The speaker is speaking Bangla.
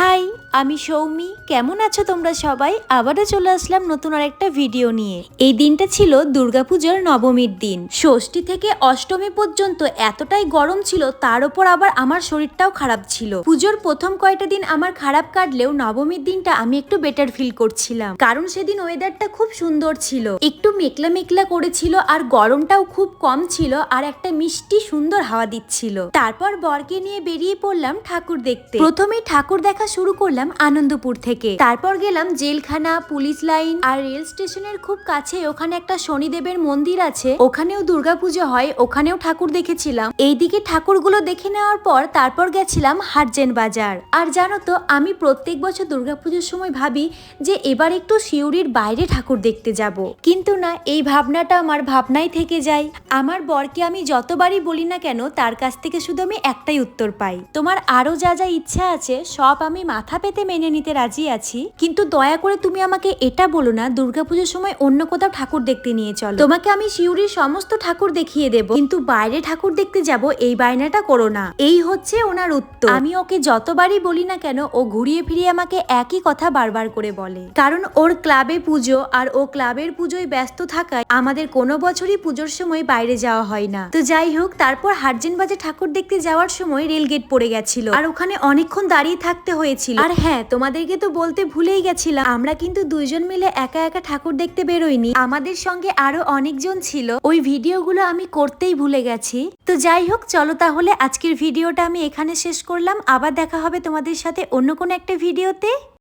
হাই, আমি সৌমি। কেমন আছো তোমরা সবাই? আবারও চলে আসলাম নতুন আর একটা ভিডিও নিয়ে। এই দিনটা ছিল দুর্গাপুজোর নবমীর দিন। ষষ্ঠী থেকে অষ্টমী পর্যন্ত এতটাই গরম ছিল, তার উপর আবার আমার শরীরটাও খারাপ ছিল। পুজোর প্রথম কয়টা দিন আমার খারাপ কাটলেও নবমীর দিনটা আমি একটু বেটার ফিল করছিলাম। কারণ সেদিন ওয়েদারটা খুব সুন্দর ছিল। একটু মেকলা মেকলা করেছিল আর গরমটাও খুব কম ছিল আর একটা মিষ্টি সুন্দর হাওয়া দিচ্ছিল। তারপর বরকে নিয়ে বেরিয়ে পড়লাম ঠাকুর দেখতে। প্রথমেই ঠাকুর দেখা শুরু করলাম আনন্দপুর থেকে। তারপর গেলাম জেলখানা, পুলিশ লাইন আর রেল স্টেশনের খুব কাছে। ওখানে একটা শনিদেবের মন্দির আছে। ওখানেও দুর্গাপুজো হয়, ওখানেও ঠাকুর দেখেছিলাম। এইদিকে ঠাকুরগুলো দেখে নেওয়ার পর তারপর গেছিলাম হাটজেন বাজার। আর জানো তো, আমি প্রত্যেক বছর দুর্গাপুজোর সময় ভাবি যে এবার একটু শিউরির বাইরে ঠাকুর দেখতে যাব। কিন্তু না, এই ভাবনাটা আমার ভাবনাই থেকে যায়। আমার বরকে আমি যতবারই বলি না কেন, তার কাছ থেকে শুধু আমি একটাই উত্তর পাই। তোমার আরও যা যা ইচ্ছা আছে, সব আমি মাথা পেতে মেনে নিতে রাজি আছি, কিন্তু দয়া করে তুমি আমাকে এটা বলো না, দুর্গাপুজোর সময় অন্য কোথাও ঠাকুর দেখতে নিয়ে চলো। তোমাকে আমি শিউরির সমস্ত ঠাকুর দেখিয়ে দেব, কিন্তু বাইরে ঠাকুর দেখতে যাব, এই বায়নাটা করো না। এই হচ্ছে ওনার উত্তর। আমি ওকে যতবারই বলি না কেন, ও ঘুরিয়ে ফিরিয়ে আমাকে একই কথা বারবার করে বলে। কারণ ওর ক্লাবে পুজো আর ও ক্লাবের পুজোয় ব্যস্ত থাকায় আমাদের কোনো বছরই পুজোর সময় বাইরে যাওয়া হয় না। তো যাই হোক, তারপর হার্জেন বাজে ঠাকুর দেখতে যাওয়ার সময় রেলগেট পড়ে গেছিল। আর ওখানে অনেকক্ষণ দাঁড়িয়ে থাকতে হয়েছিল। আর হ্যাঁ তোমাদেরকে তো বলতে ভুলেই গেছিলাম, আমরা কিন্তু দুইজন মিলে একা একা ঠাকুর দেখতে বেরোইনি। আমাদের সঙ্গে আরও অনেকজন ছিল। ওই ভিডিওগুলো আমি করতেই ভুলে গেছি। তো যাই হোক, চলো তাহলে আজকের ভিডিওটা আমি এখানে শেষ করলাম। আবার দেখা হবে তোমাদের সাথে অন্য কোনো একটা ভিডিওতে।